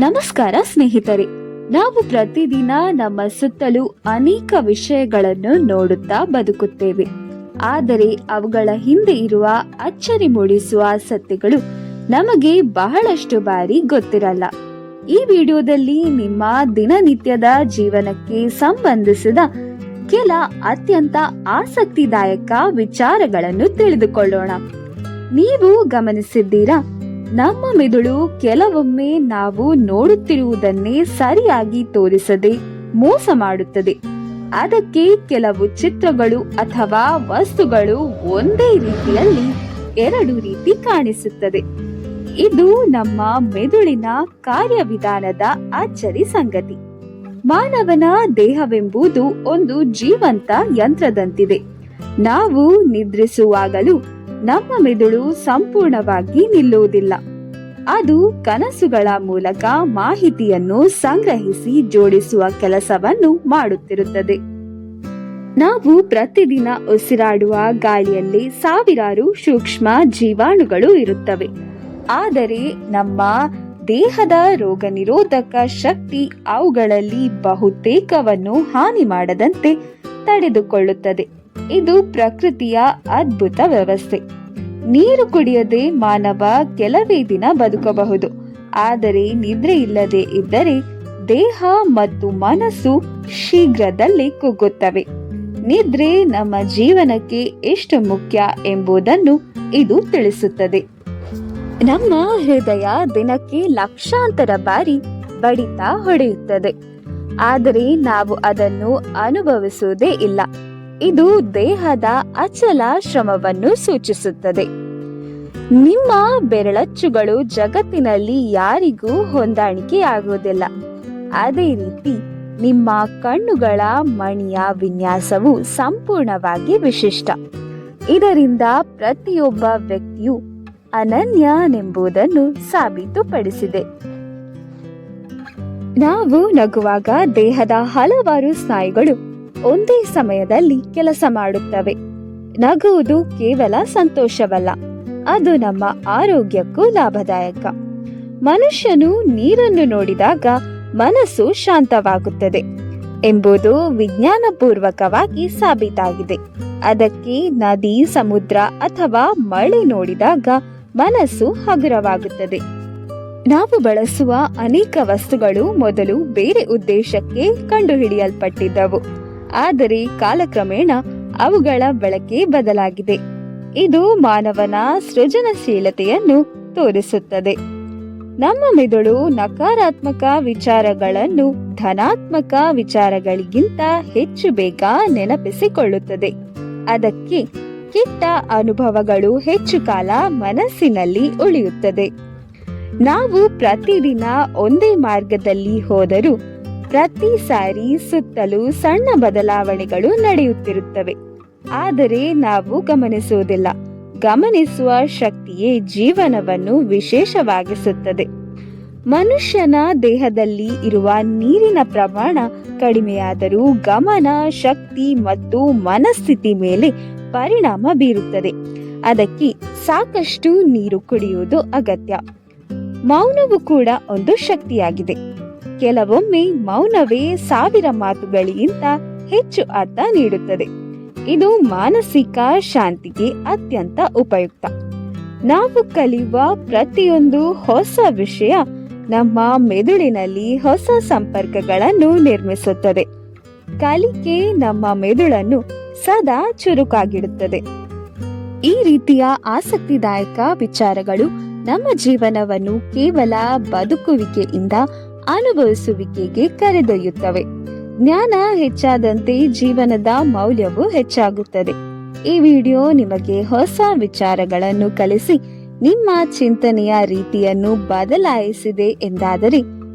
ನಮಸ್ಕಾರ ಸ್ನೇಹಿತರೆ. ನಾವು ಪ್ರತಿದಿನ ನಮ್ಮ ಸುತ್ತಲೂ ಅನೇಕ ವಿಷಯಗಳನ್ನು ನೋಡುತ್ತಾ ಬದುಕುತ್ತೇವೆ. ಆದರೆ ಅವುಗಳ ಹಿಂದೆ ಇರುವ ಅಚ್ಚರಿ ಮೂಡಿಸುವ ಸತ್ಯಗಳು ನಮಗೆ ಬಹಳಷ್ಟು ಬಾರಿ ಗೊತ್ತಿರಲ್ಲ. ಈ ವಿಡಿಯೋದಲ್ಲಿ ನಿಮ್ಮ ದಿನನಿತ್ಯದ ಜೀವನಕ್ಕೆ ಸಂಬಂಧಿಸಿದ ಕೆಲ ಅತ್ಯಂತ ಆಸಕ್ತಿದಾಯಕ ವಿಚಾರಗಳನ್ನು ತಿಳಿದುಕೊಳ್ಳೋಣ. ನೀವು ಗಮನಿಸಿದ್ದೀರಾ? ನಮ್ಮ ಮೆದುಳು ಕೆಲವೊಮ್ಮೆ ನಾವು ನೋಡುತ್ತಿರುವುದನ್ನೇ ಸರಿಯಾಗಿ ತೋರಿಸದೆ ಮೋಸ ಮಾಡುತ್ತದೆ. ಅದಕ್ಕೆ ಕೆಲವು ಚಿತ್ರಗಳು ಅಥವಾ ವಸ್ತುಗಳು ಒಂದೇ ರೀತಿಯಲ್ಲಿ ಎರಡು ರೀತಿ ಕಾಣಿಸುತ್ತದೆ. ಇದು ನಮ್ಮ ಮೆದುಳಿನ ಕಾರ್ಯವಿಧಾನದ ಅಚ್ಚರಿ ಸಂಗತಿ. ಮಾನವನ ದೇಹವೆಂಬುದು ಒಂದು ಜೀವಂತ ಯಂತ್ರದಂತಿದೆ. ನಾವು ನಿದ್ರಿಸುವಾಗಲೂ ನಮ್ಮ ಮೆದುಳು ಸಂಪೂರ್ಣವಾಗಿ ನಿಲ್ಲುವುದಿಲ್ಲ. ಅದು ಕನಸುಗಳ ಮೂಲಕ ಮಾಹಿತಿಯನ್ನು ಸಂಗ್ರಹಿಸಿ ಜೋಡಿಸುವ ಕೆಲಸವನ್ನು ಮಾಡುತ್ತಿರುತ್ತದೆ. ನಾವು ಪ್ರತಿದಿನ ಉಸಿರಾಡುವ ಗಾಳಿಯಲ್ಲಿ ಸಾವಿರಾರು ಸೂಕ್ಷ್ಮ ಜೀವಾಣುಗಳು ಇರುತ್ತವೆ. ಆದರೆ ನಮ್ಮ ದೇಹದ ರೋಗ ನಿರೋಧಕ ಶಕ್ತಿ ಅವುಗಳಲ್ಲಿ ಬಹುತೇಕವನ್ನು ಹಾನಿ ಮಾಡದಂತೆ ತಡೆದುಕೊಳ್ಳುತ್ತದೆ. ಇದು ಪ್ರಕೃತಿಯ ಅದ್ಭುತ ವ್ಯವಸ್ಥೆ. ನೀರು ಕುಡಿಯದೆ ಮಾನವ ಕೆಲವೇ ದಿನ ಬದುಕಬಹುದು. ಆದರೆ ನಿದ್ರೆ ಇಲ್ಲದೆ ಇದ್ದರೆ ದೇಹ ಮತ್ತು ಮನಸ್ಸು ಶೀಘ್ರದಲ್ಲಿ ಕುಗ್ಗುತ್ತವೆ. ನಿದ್ರೆ ನಮ್ಮ ಜೀವನಕ್ಕೆ ಎಷ್ಟು ಮುಖ್ಯ ಎಂಬುದನ್ನು ಇದು ತಿಳಿಸುತ್ತದೆ. ನಮ್ಮ ಹೃದಯ ದಿನಕ್ಕೆ ಲಕ್ಷಾಂತರ ಬಾರಿ ಬಡಿತ ಹೊಡೆಯುತ್ತದೆ. ಆದರೆ ನಾವು ಅದನ್ನು ಅನುಭವಿಸುವುದೇ ಇಲ್ಲ. ಇದು ದೇಹದ ಅಚಲ ಶ್ರಮವನ್ನು ಸೂಚಿಸುತ್ತದೆ. ನಿಮ್ಮ ಬೆರಳಚ್ಚುಗಳು ಜಗತ್ತಿನಲ್ಲಿ ಯಾರಿಗೂ ಹೊಂದಾಣಿಕೆಯಾಗುವುದಿಲ್ಲ. ಅದೇ ರೀತಿ ನಿಮ್ಮ ಕಣ್ಣುಗಳ ಮಣಿಯ ವಿನ್ಯಾಸವು ಸಂಪೂರ್ಣವಾಗಿ ವಿಶಿಷ್ಟ. ಇದರಿಂದ ಪ್ರತಿಯೊಬ್ಬ ವ್ಯಕ್ತಿಯು ಅನನ್ಯನೆಂಬುದನ್ನು ಸಾಬೀತುಪಡಿಸಿದೆ. ನಾವು ನಗುವಾಗ ದೇಹದ ಹಲವಾರು ಸ್ನಾಯುಗಳು ಒಂದೇ ಸಮಯದಲ್ಲಿ ಕೆಲಸ ಮಾಡುತ್ತವೆ. ನಗುವುದು ಕೇವಲ ಸಂತೋಷವಲ್ಲ. ಅದು ನಮ್ಮ ಆರೋಗ್ಯಕ್ಕೂ ಲಾಭದಾಯಕ. ಮನುಷ್ಯನು ನೀರನ್ನು ನೋಡಿದಾಗ ಮನಸ್ಸು ಶಾಂತವಾಗುತ್ತದೆ ಎಂಬುದು ವಿಜ್ಞಾನಪೂರ್ವಕವಾಗಿ ಸಾಬೀತಾಗಿದೆ. ಅದಕ್ಕೆ ನದಿ, ಸಮುದ್ರ ಅಥವಾ ಮಳೆ ನೋಡಿದಾಗ ಮನಸ್ಸು ಹಗುರವಾಗುತ್ತದೆ. ನಾವು ಬಳಸುವ ಅನೇಕ ವಸ್ತುಗಳು ಮೊದಲು ಬೇರೆ ಉದ್ದೇಶಕ್ಕೆ ಕಂಡುಹಿಡಿಯಲ್ಪಟ್ಟಿದ್ದವು. ಆದರೆ ಕಾಲಕ್ರಮೇಣ ಅವುಗಳ ಬಳಕೆ ಬದಲಾಗಿದೆ. ಇದು ಮಾನವನ ಸೃಜನಶೀಲತೆಯನ್ನು ತೋರಿಸುತ್ತದೆ. ನಮ್ಮ ಮೆದುಳು ನಕಾರಾತ್ಮಕ ವಿಚಾರಗಳನ್ನು ಧನಾತ್ಮಕ ವಿಚಾರಗಳಿಗಿಂತ ಹೆಚ್ಚು ಬೇಗ ನೆನಪಿಸಿಕೊಳ್ಳುತ್ತದೆ. ಅದಕ್ಕೆ ಕೆಟ್ಟ ಅನುಭವಗಳು ಹೆಚ್ಚು ಕಾಲ ಮನಸ್ಸಿನಲ್ಲಿ ಉಳಿಯುತ್ತದೆ. ನಾವು ಪ್ರತಿದಿನ ಒಂದೇ ಮಾರ್ಗದಲ್ಲಿ ಹೋದರೂ ಪ್ರತಿ ಸಾರಿ ಸುತ್ತಲೂ ಸಣ್ಣ ಬದಲಾವಣೆಗಳು ನಡೆಯುತ್ತಿರುತ್ತವೆ. ಆದರೆ ನಾವು ಗಮನಿಸುವುದಿಲ್ಲ. ಗಮನಿಸುವ ಶಕ್ತಿಯೇ ಜೀವನವನ್ನು ವಿಶೇಷವಾಗಿಸುತ್ತದೆ. ಮನುಷ್ಯನ ದೇಹದಲ್ಲಿ ಇರುವ ನೀರಿನ ಪ್ರಮಾಣ ಕಡಿಮೆಯಾದರೂ ಗಮನ, ಶಕ್ತಿ ಮತ್ತು ಮನಸ್ಥಿತಿ ಮೇಲೆ ಪರಿಣಾಮ ಬೀರುತ್ತದೆ. ಅದಕ್ಕೆ ಸಾಕಷ್ಟು ನೀರು ಕುಡಿಯುವುದು ಅಗತ್ಯ. ಮೌನವು ಕೂಡ ಒಂದು ಶಕ್ತಿಯಾಗಿದೆ. ಕೆಲವೊಮ್ಮೆ ಮೌನವೇ ಸಾವಿರ ಮಾತುಗಳಿಗಿಂತ ಹೆಚ್ಚು ಅರ್ಥ ನೀಡುತ್ತದೆ. ಇದು ಮಾನಸಿಕ ಶಾಂತಿಗೆ ಅತ್ಯಂತ ಉಪಯುಕ್ತ. ನಾವು ಕಲಿಯುವ ಪ್ರತಿಯೊಂದು ಹೊಸ ವಿಷಯ ನಮ್ಮ ಮೆದುಳಿನಲ್ಲಿ ಹೊಸ ಸಂಪರ್ಕಗಳನ್ನು ನಿರ್ಮಿಸುತ್ತದೆ. ಕಲಿಕೆ ನಮ್ಮ ಮೆದುಳನ್ನು ಸದಾ ಚುರುಕಾಗಿಡುತ್ತದೆ. ಈ ರೀತಿಯ ಆಸಕ್ತಿದಾಯಕ ವಿಚಾರಗಳು ನಮ್ಮ ಜೀವನವನ್ನು ಕೇವಲ ಬದುಕುವಿಕೆಯಿಂದ ಅನುಭವಿಸುವಿಕೆಗೆ ಕರೆದೊಯ್ಯುತ್ತವೆ. ಜ್ಞಾನ ಹೆಚ್ಚಾದಂತೆ ಜೀವನದ ಮೌಲ್ಯವು ಹೆಚ್ಚಾಗುತ್ತದೆ. ಈ ವಿಡಿಯೋ ನಿಮಗೆ ಹೊಸ ವಿಚಾರಗಳನ್ನು ಕಲಿಸಿ ನಿಮ್ಮ ಚಿಂತನೆಯ ರೀತಿಯನ್ನು ಬದಲಾಯಿಸಿದೆ ಎಂದಾದರೆ